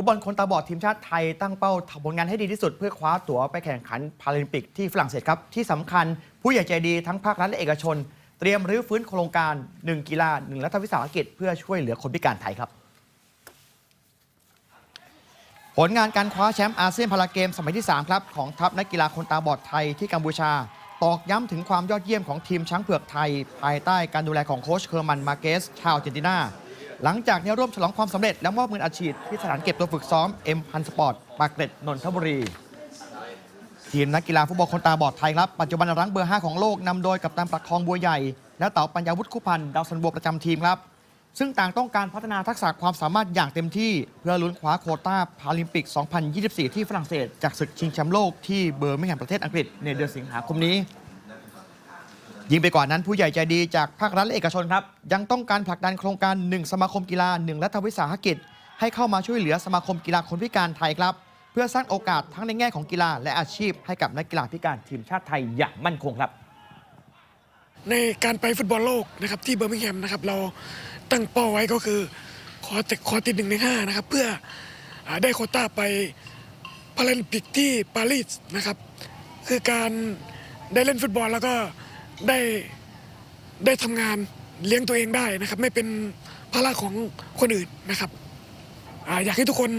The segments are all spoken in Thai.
ฟุตบอลคนตาบอดทีมชาติไทยตั้งเป้าทำผลงานให้ดีที่สุด เพื่อคว้าตั๋วไปแข่งขันพาราลิมปิกที่ฝรั่งเศสครับ ที่สำคัญผู้ใหญ่ใจดีทั้งภาครัฐและเอกชน เตรียมรื้อฟื้นโครงการ 1 กีฬา 1 รัฐวิสาหกิจเพื่อช่วยเหลือคนพิการไทยครับผลงานการคว้าแชมป์อาเซียนพาราเกมสมัยที่ 3 ครับของทัพนักกีฬาคนตาบอดไทยที่กัมพูชา ตอกย้ำถึงความยอดเยี่ยมของทีมช้างเผือกไทย ภายใต้การดูแลของโค้ชเคอร์มันมาเกสชาวเจนตินา หลังจากนี้ร่วมฉลองความสำเร็จ และมอบเงินอาชีพที่สถานเก็บตัวฝึกซ้อมเอ็มพันสปอร์ตปากเกร็ดนนทบุรีทีมนักกีฬาฟุตบอลคนตาบอดไทยครับ ปัจจุบันรั้งเบอร์ 5 ของโลกนำโดยกัปตันประคองบัวใหญ่ และเต๋าปัญญาวุฒิคุพันธ์ดาวซันบัวประจำทีมครับ ซึ่งต่างต้องการพัฒนาทักษะความสามารถอย่างเต็มที่ เพื่อลุ้นคว้าโคต้าพาราลิมปิก 2024 ที่ฝรั่งเศส จากศึกชิงแชมป์โลกที่เบอร์มิงแฮมประเทศอังกฤษในเดือนสิงหาคมนี้ ยิ่งไปกว่านั้นผู้ใหญ่ใจดีจากภาครัฐและเอกชนครับ ยังต้องการผลักดันโครงการ 1 สมาคมกีฬา 1 รัฐวิสาหกิจ ให้เข้ามาช่วยเหลือสมาคมกีฬาคนพิการไทยครับ เพื่อสร้างโอกาสทั้งในแง่ของกีฬาและอาชีพ ให้กับนักกีฬาพิการทีมชาติไทยอย่างมั่นคงครับ ในการไปฟุตบอลโลกนะครับที่เบอร์มิงแฮมนะครับเราตั้งเป้าไว้ก็คือขอติดขอติดหนึ่งในห้านะครับเพื่ออได้โคต้าไปพาราลิมปิกที่ปารีสนะครับคือการได้เล่นฟุตบอลแล้วก็ ได้ได้ทำงานเลี้ยงตัวเองได้นะครับ ไม่เป็นภาระของคนอื่นนะครับออยากให้ทุกคน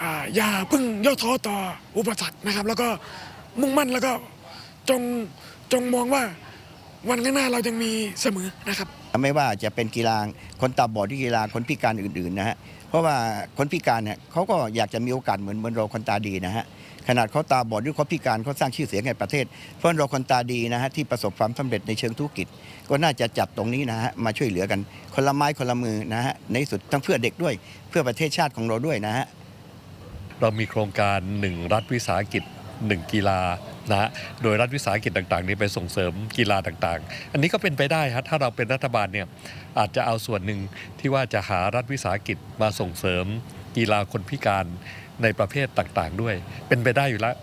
ออย่าเพิ่งย่อท้อต่ออุปสรรคนะครับ แล้วก็มุ่งมั่นแล้วก็จงจงมองว่าวันข้างหน้าเรายังมีเสมอนะครับ ไม่ว่าจะเป็นกีฬาคนตาบอดที่กีฬาคนพิการอื่นๆนะฮะเพราะว่าคนพิการเนี่ยเขาก็อยากจะมีโอกาสเหมือนเหมือนเราคนตาดีนะฮะ ขนาดเขาตาบอดหรือเขาพิการเขาสร้างชื่อเสียงให้ประเทศ เพราะเราคนตาดีนะฮะที่ประสบความสำเร็จในเชิงธุรกิจ ก็น่าจะจับตรงนี้นะฮะมาช่วยเหลือกันคนละไม้คนละมือนะฮะในที่สุดทั้งเพื่อเด็กด้วย เพื่อประเทศชาติของเราด้วยนะฮะเรามีโครงการ1รัฐวิสาหกิจ1กีฬานะฮะโดยรัฐวิสาหกิจต่างๆ นี้ไปส่งเสริมกีฬาต่างๆ อันนี้ก็เป็นไปได้ครับถ้าเราเป็นรัฐบาลเนี่ยอาจจะเอาส่วนหนึ่งที่ว่าจะหารัฐวิสาหกิจมาส่งเสริม กีฬาคนพิการในประเภทต่างๆ ด้วย เป็นไปได้อยู่แล้ว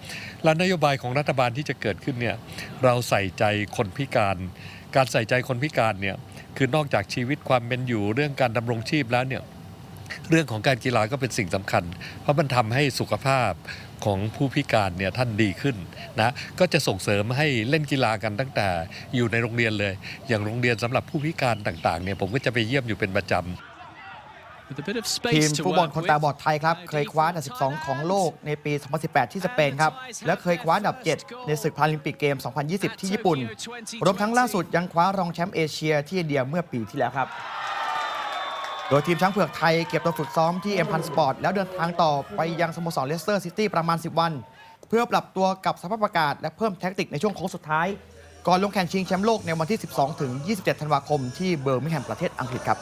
แล้วนโยบายของรัฐบาลที่จะเกิดขึ้นเนี่ยเราใส่ใจคนพิการ การใส่ใจคนพิการเนี่ยคือนอกจากชีวิตความเป็นอยู่เรื่องการดำรงชีพแล้วเนี่ยเรื่องของการกีฬาก็เป็นสิ่งสำคัญ เพราะมันทำให้สุขภาพของผู้พิการเนี่ยท่านดีขึ้นนะก็จะส่งเสริมให้เล่นกีฬากันตั้งแต่อยู่ในโรงเรียนเลย อย่างโรงเรียนสำหรับผู้พิการต่างๆเนี่ยผมก็จะไปเยี่ยมอยู่เป็นประจำ ที space ม to ฟุตบอล work คน with. ตาบอดไทยครับ เคยคว้าอันดับ 12 ของโลกในปี 2018 ที่สเปนครับ และเคยคว้าอันดับ 7 ในศึกพาราลิมปิกเกม 2020 ที่ญี่ปุ่น รวมทั้งล่าสุดยังคว้ารองแชมป์เอเชียที่อินเดียเมื่อปีที่แล้วครับ โดยทีมช้างเผือกไทยเก็บตัวฝึกซ้อมที่เอ็มพันสปอร์ตแล้วเดินทางต่อไปยังสโมสรเลสเตอร์ซิตี้ประมาณ 10 วัน เพื่อปรับตัวกับสภาพอากาศและเพิ่มแท็กติกในช่วงโค้งสุดท้าย ก่อนลงแข่งชิงแชมป์โลกในวันที่ 12 ถึง 27 ธันวาคมที่เบอร์มิงแฮมประเทศอังกฤษครับ